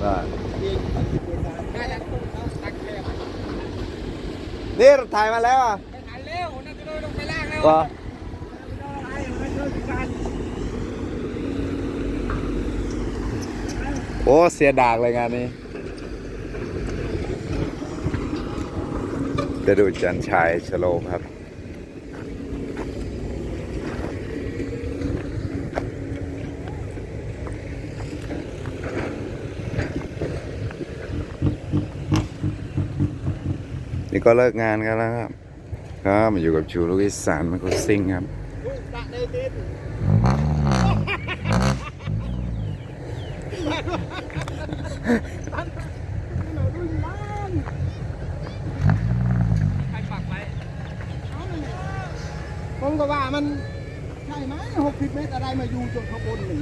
ได้น่าจะเขาตักแคบนี่ถ่ายมาแล้วอะไม่ทันแล้วน่าจะโดนลงไปล่างแล้วว่าโอ้เสียดากเลยงานนี้จะดูจันชัยชโลมครับ ก็เลิกงานกันแล้วครับ ครับมาอยู่กับชูลูกอีสานมันก็ซิ่งครับตักได้ดินใครปักไว้ผมก็ว่ามันใช่ไหมหกสิบเมตรอะไรมาอยู่จนข้างบนหนึ่ง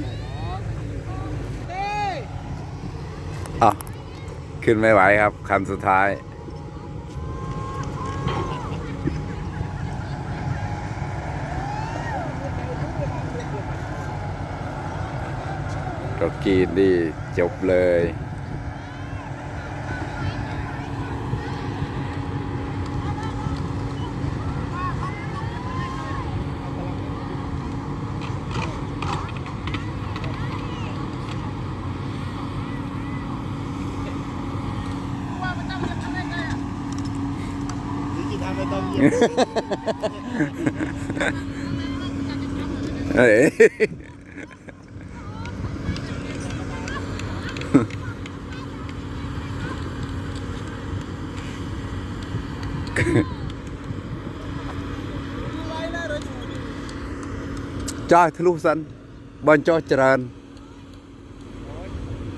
เอ้ยอะขึ้นไม่ไหวครับ คันสุดท้าย ก็กรีดดีจบเลยกี่ทำไปตอนเย็นเฮ้ย จ้าทะลุสันบอลจอเจริญ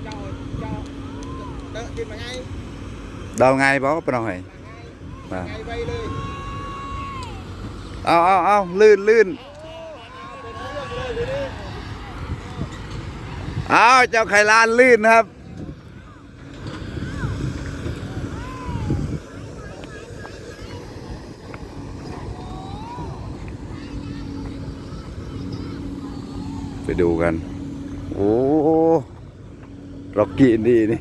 เจ้าเจ้าเดินกินมาไงเดาไงบอกไปน่อยมาไงไปเลยเอาเอาเอาลื่นลื่นเอาเจ้าไข่ลานลื่นครับ ดูกัน โอ้ร็อกกี้ดีนี่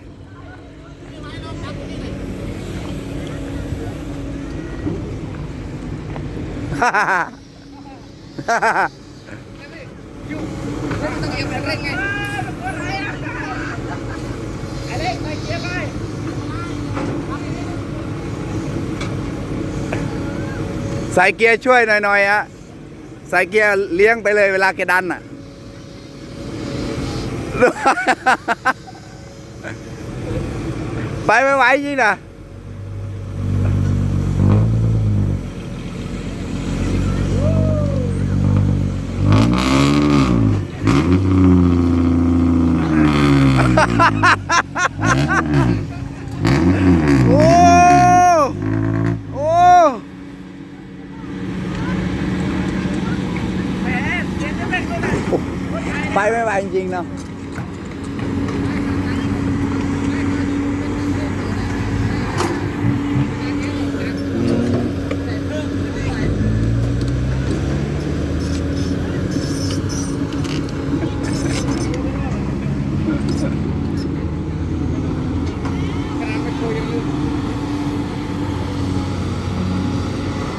ฮ่าฮ่าฮ่าฮ่าใส่เกียร์ช่วยหน่อยๆฮะใส่เกียร์เลี้ยงไปเลยเวลาแกดันอะ ไปไม่ไหวจริงนะโ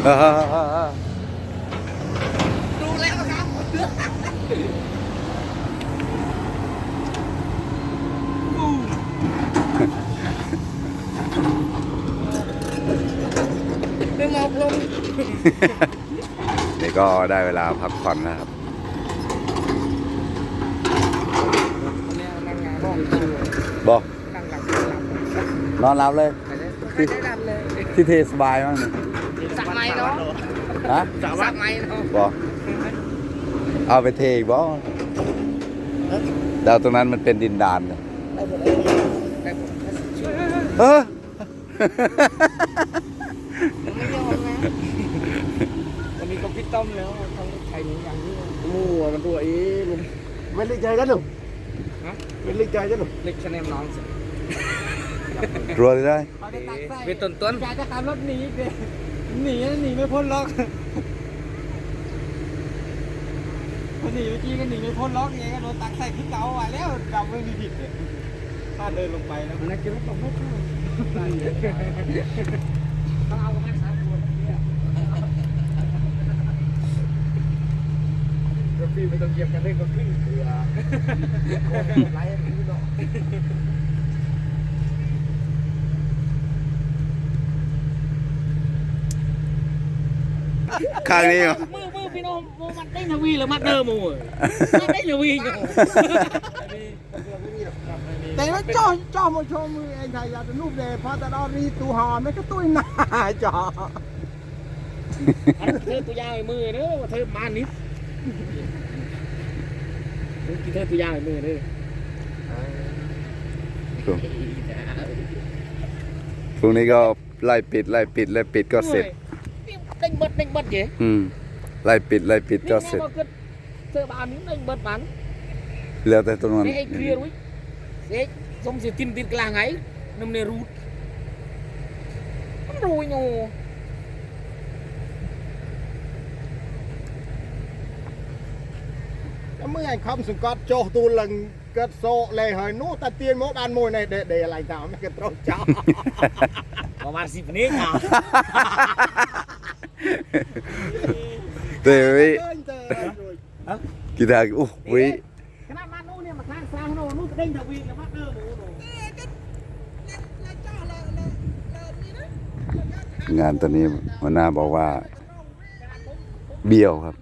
อ้โอ้แหมเดี๋ยวจะเป็นตัวไหนไปไม่ไหวจริงๆเนาะเออดูแล้วครับไปมองลงนี่ก็ได้เวลาพักผ่อนนะครับเนี่ยนั่งงานบ้องคิวบอกนั่งหลับหลับนอนหลับเลย ไปเลยไม่ได้ดันเลย ที่เทสบายมั้งนี่สักไม้ เนาะฮะสักไม้เนาะบอกเอาไปเทอีกบอกดาวตรงนั้นมันเป็นดินดานเลยได้หมดเลยได้หมดช่วยเออไม่ยอมนะวันนี้ก็พี่ต้มแล้วทำไข่หมูอย่างนี้มั่วมันตัวเองไม่เล็กใจกันหรอฮะไม่เล็กใจกันหรอเล็กชะแนมน้องสิรัวเลยได้เขาได้ตักใส่เป็นต้นต้นจะขับรถหนีเด็ หนีหนีไม่พ้นล็อกหนีเมื่อกี้ก็หนีไม่พ้นล็อกไงก็โดนตักใส่ที่เก่าอะแล้วจำไม่มีผิดเลยถ้าเดินลงไปนะนักกินต้องไม่เข้าต้องเอาประมาณสามคนเนี่ยรถพี่ไม่ต้องเหยียบกันเร่งก็ขึ้นเรือไหลมันเนาะ ข้างนี้เหรอมือมือพี่น้องโมมันได้นาวีหรือมัดเดิมมือได้นาวีอยู่แต่ว่าจ่อจ่อมาชมมือเองไทยอยากจะรูปเดพอแต่ดอรีตูหอมไม่ก็ตุ้ยหน้าจ่ออันเธอตัวยาวมือเด้อว่าเธอมานิดกินเธอตัวยาวมือเด้อพรุ่งนี้ก็ไล่ปิดไล่ปิดไล่ปิดก็เสร็จ เด้งเบิดเด้งเบิดเจ๊อืมไล่ปิดไล่ปิดก็เสร็จเธอบ้านนี้เด้งเบิดบ้านเหลือแต่ตรงนั้น นี่ไอ้เคลียร์ไว้เซ็กสมเสียตินตินกลางไงน้ำเนรูดมันรูยงูเมื่อไอ้คำสุกอดโจตูลังเกิดโซเลยเฮ้ยนู้แต่เตียนโมบ้านมวยในเดเดอะไรต่างไม่เกิดตรงจ้าประมาณสิบนี้ค่ะเตวิกีตาร์อู้วิ ขนาดมานู้เนี่ยมาข้างซ้ายโน่นู้เด้งทวีแล้วมาเดิมโน่งานตอนนี้หัวหน้าบอกว่า เบี้ยวครับ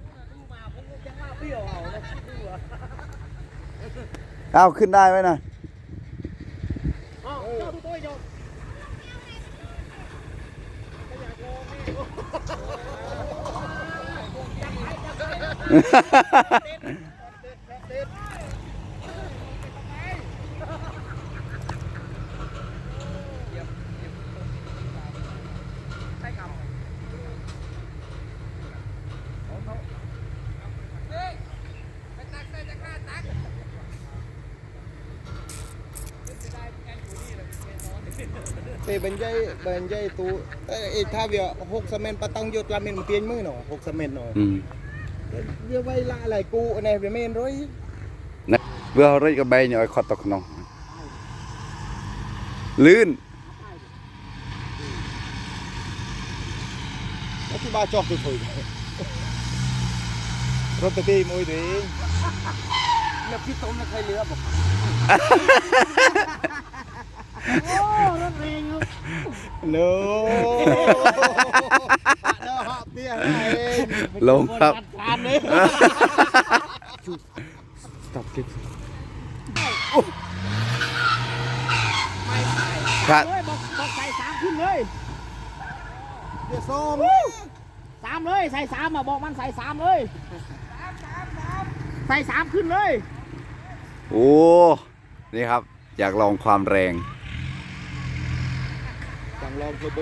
เอาขึ้นได้ไหมนะ thì bên dây bên dây tú ấy thao việc, hộp xe bắt tăng vô toàn một tiếng mới nó hộp xe men វាវៃឡាឡៃគូនេះវាមានរុយវារុយកបែងឲ្យខត់ទៅក្នុងលឿនអត់បាចុះទៅធ្វើរត់ទៅទីមួយទេអ្នកពីតុំអ្នកឲ្យលឿបអូរត់រេងនោះ ô nó rèn không no nó họ tia này ลงครับ Tàn đấy ครับเลยบอกบอกใส่สามขึ้นเลยเดี๋ยวส้มสามเลยใส่สามอะบอกมันใส่สามเลยใส่สามขึ้นเลย โอ้ นี่ครับ อยากลองความแรงสั่งลองเทอร์โบ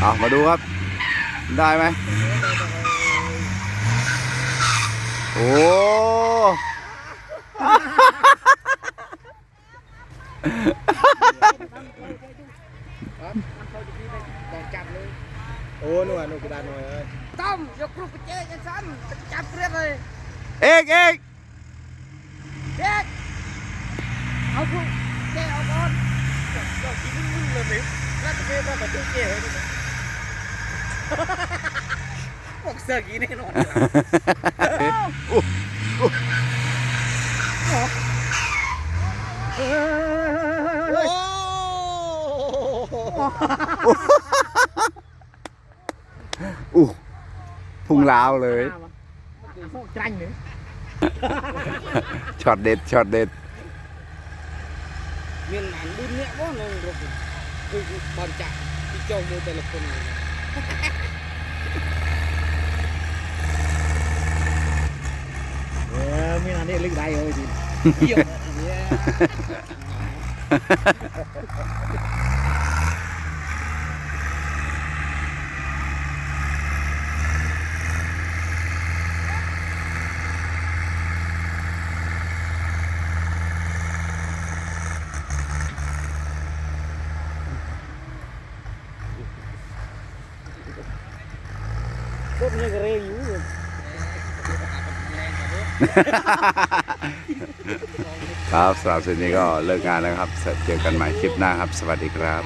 เอามาดูครับ ได้ไหมโอ้โอ้หน่วยหน่วยกระดานหน่วยเอ้ยต้อมยกครูไปเจ๊กันซ้ำจับเรียบเลยเอกเอกเจ๊เอาครูเจ๊เอาบอลยกกินมึงเลยสิแล้วจะเป็นแบบตู้เจ๊เลย บอกเสือกี้แน่นอนโอ้อู้พุ่งลาวเลยโชคจังเนี่ยช็อตเด็ดช็อตเด็ดมีหนังดุนเนี่ยว่าน้องรบคือบอลจักที่เจ้ามื อแต่ละคนเลยเออมีหนังนี่ลึกได้เลยดิเยี่ยมเนี่ย อ รถนี่ก็เร็วอยู่ครับสำหรับสิ่งนี้ก็เลิกงานแล้วครับ เจอกันใหม่คลิปหน้าครับ สวัสดีครับ